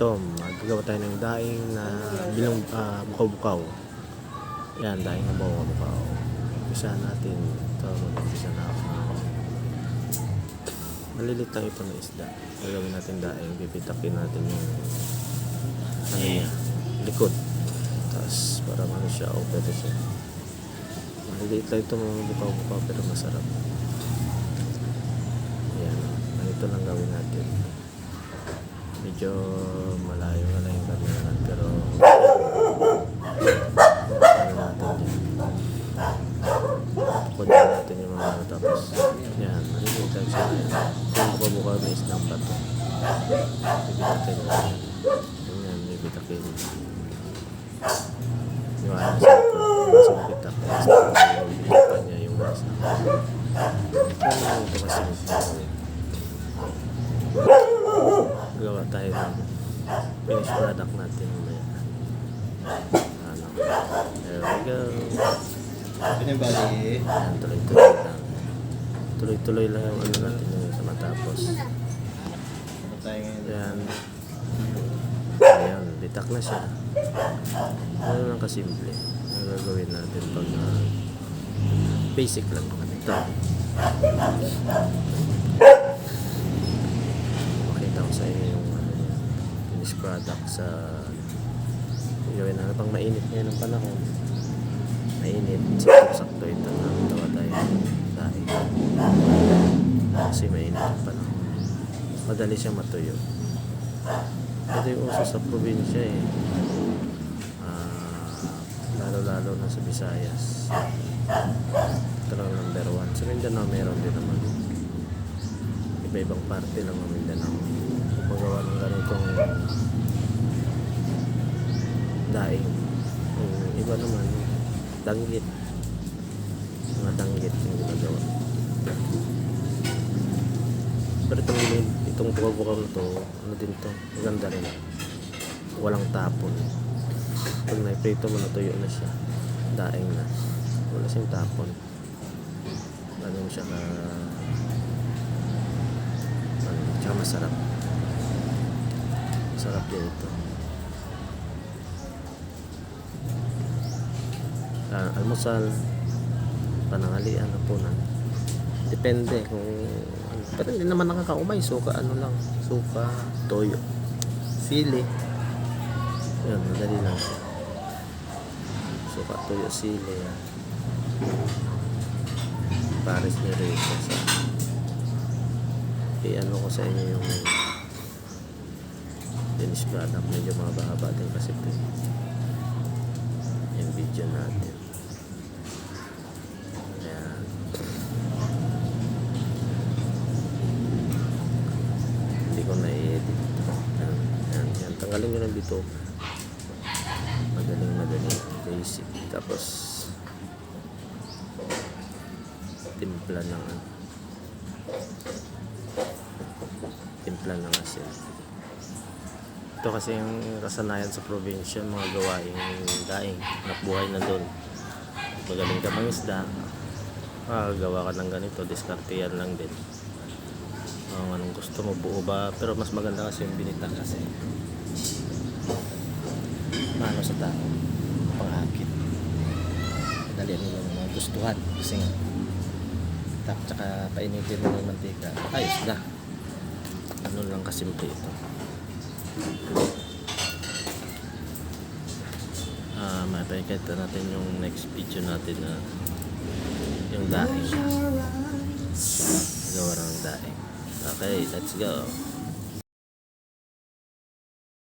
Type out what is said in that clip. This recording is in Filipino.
ito, magagawa tayo ng daing na bilong ah, bukaw-bukaw. Yan, daing na bukaw-bukaw. Umpisa natin. Ito, mag-umpisa na ako. Malilit lang ito na isda. Gagawin natin daing, pipitakin natin yung ano niya, likod. Tapos parang ano siya, o pwede siya. Maliliit lang ito mga bukaw-bukaw pero masarap. Yan, ganito lang gawin natin. Medyo malayo na lang yung camera pero ano natin yan. Kunin natin yung mga ano tapos yan, maliliit lang siya. Yung buka-buka na isang bato. Bibitakin mo yan. Ganyan, bibitakin. Yung ano sa nasa bitak. Bibitakin niya yung nasa. Ano ito kasi tayo ng finished product natin mamaya. Ano. There we go. Pinabali. Yan, tuloy-tuloy lang. Tuloy-tuloy lang yung ano natin yung sa matapos. Ano tayo ngayon? Yan. Ayan, bitak na siya. Ano lang kasimple. Ang gagawin natin pag ah, basic lang ito. Makita ko sa inyo yung ano finished product sa gawin na pang mainit ngayon ng panahon. Mainit. Sakto-sakto ito na tawa tayo dahil kasi mainit ang panahon. Madali siyang matuyo. Ito yung uso sa probinsya eh. Ah, lalo-lalo na sa Visayas. Ito lang number one. Sa Mindanao meron din naman. Iba-ibang parte lang ng Mindanao. Magawa ng ganitong iba naman, danggit. Mga danggit yung ginagawa. Pero itong, itong na to, ano din to, maganda rin. Walang tapon. Pag naiprito mo, natuyo na siya. Daing na. Wala siyang tapon. Ano siya ka... Ano, tsaka masarap. Masarap din ito. Ah, almusal, panangalian, hapunan. Depende kung. Pero hindi naman nakakaumay. Suka, ano lang. Suka, toyo, sili. Yan, madali lang. Suka, toyo, sili. Yan. Pares ni Rito sa i-ano ko sa inyo yung finished product. Medyo mahaba-haba din kasi eh. Yung video natin. Ayan. Hindi ko na-edit. Ayan, ayan. Tanggalin nyo dito. Madaling madaling. Basic. Tapos timpla ng. Timpla ng asin. Ito kasi yung kasanayan sa probinsya, mga gawaing daing, nakbuhay na doon. Magaling ka mangisda, makagawa ka ng ganito, diskarte yan lang din. Kung anong gusto mo, buo ba? Pero mas maganda kasi yung binita kasi maano sa tao, pangakit. Madali nila mga gustuhan kasi nga. Tap tsaka painitin mo ng mantika. Ayos na. Ano lang kasimple ito. Ah mapakita natin yung next video natin na yung daing. Gawa ng daing. Okay let's go